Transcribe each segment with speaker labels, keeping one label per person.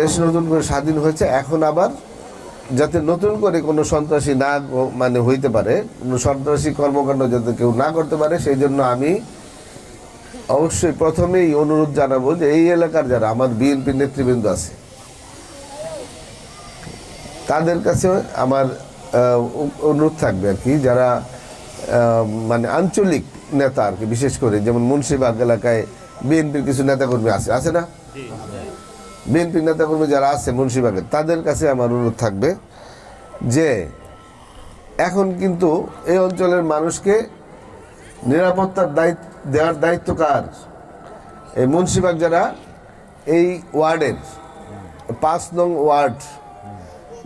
Speaker 1: দেশ নতুন করে স্বাধীন হয়েছে, এখন আবার যাতে নতুন করে কোনো সন্ত্রাসী না মানে হইতে পারে, কোনো সন্ত্রাসী কর্মকাণ্ড যাতে কেউ না করতে পারে, সেই জন্য আমি অবশ্যই প্রথমেই অনুরোধ জানাব যে এই এলাকার যারা, আমার বিএনপি নেতৃবৃন্দ আছে, তাদের কাছে আমার অনুরোধ থাকবে আর কি, যারা মানে আঞ্চলিক নেতা আর কি, বিশেষ করে যেমন মুন্সিবাগ এলাকায় বিএনপির কিছু নেতাকর্মী আছে আছে না? বিএনপি নেতাকর্মী যারা আছে মুন্সিবাগের তাদের কাছে আমার অনুরোধ থাকবে যে এখন কিন্তু এই অঞ্চলের মানুষকে নিরাপত্তার দায়িত্ব, দেওয়ার দায়িত্ব কার? এই মুন্সিবাগ যারা, এই ওয়ার্ডের, পাঁচ নং ওয়ার্ড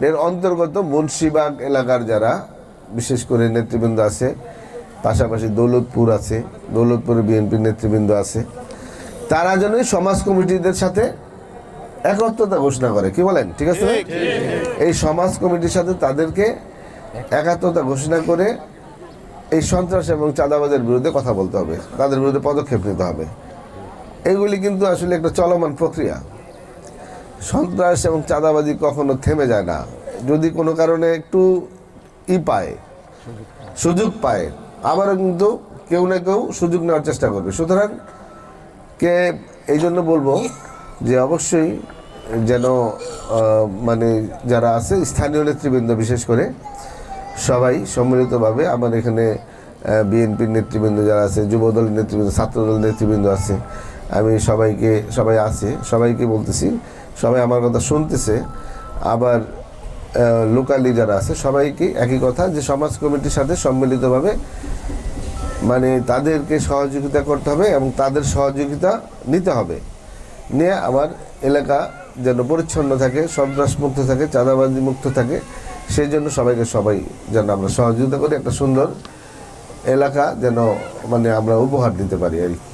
Speaker 1: এর অন্তর্গত মুন্সিবাগ এলাকার যারা, বিশেষ করে নেতৃবৃন্দ আছে, পাশাপাশি দৌলতপুর আছে, দৌলতপুরে বিএনপির নেতৃবৃন্দ আছে, তারা যেন সমাজ কমিটিদের সাথে একত্রতা ঘোষণা করে। কি বলেন? ঠিক আছে এই সমাজ কমিটির সাথে তাদেরকে একাত্মতা ঘোষণা করে এই সন্ত্রাস এবং চাঁদাবাজের বিরুদ্ধে কথা বলতে হবে। তাদের বিরুদ্ধে পদক্ষেপ নিতে হবে। এগুলি কিন্তু আসলে একটা চলমান প্রক্রিয়া। সন্ত্রাস এবং চাঁদাবাজি কখনো থেমে যায় না। যদি কোনো কারণে একটু ই পায় সুযোগ পায় আবারও কিন্তু কেউ না কেউ সুযোগ নেওয়ার চেষ্টা করবে। সুতরাং কে এই জন্য বলব যে অবশ্যই যেন মানে যারা আছে, স্থানীয় নেতৃবৃন্দ বিশেষ করে, সবাই সম্মিলিতভাবে আমার এখানে বিএনপির নেতৃবৃন্দ যারা আছে যুবদল নেতৃবৃন্দ ছাত্রদল নেতৃবৃন্দ আছে, আমি সবাইকে, সবাই আছে, সবাইকে বলতেছি, সবাই আমার কথা শুনতেছে, আবার লোকালি যারা আছে, সবাইকে একই কথা যে সমাজ কমিটির সাথে সম্মিলিতভাবে মানে তাদেরকে সহযোগিতা করতে হবে এবং তাদের সহযোগিতা নিতে হবে। নিয়ে আমার এলাকা যেন পরিচ্ছন্ন থাকে সন্ত্রাস মুক্ত থাকে চাঁদাবাজি মুক্ত থাকে, সেই জন্য সবাইকে সবাই যেন আমরা সহযোগিতা করি, একটা সুন্দর এলাকা যেন মানে আমরা উপহার দিতে পারি আর কি।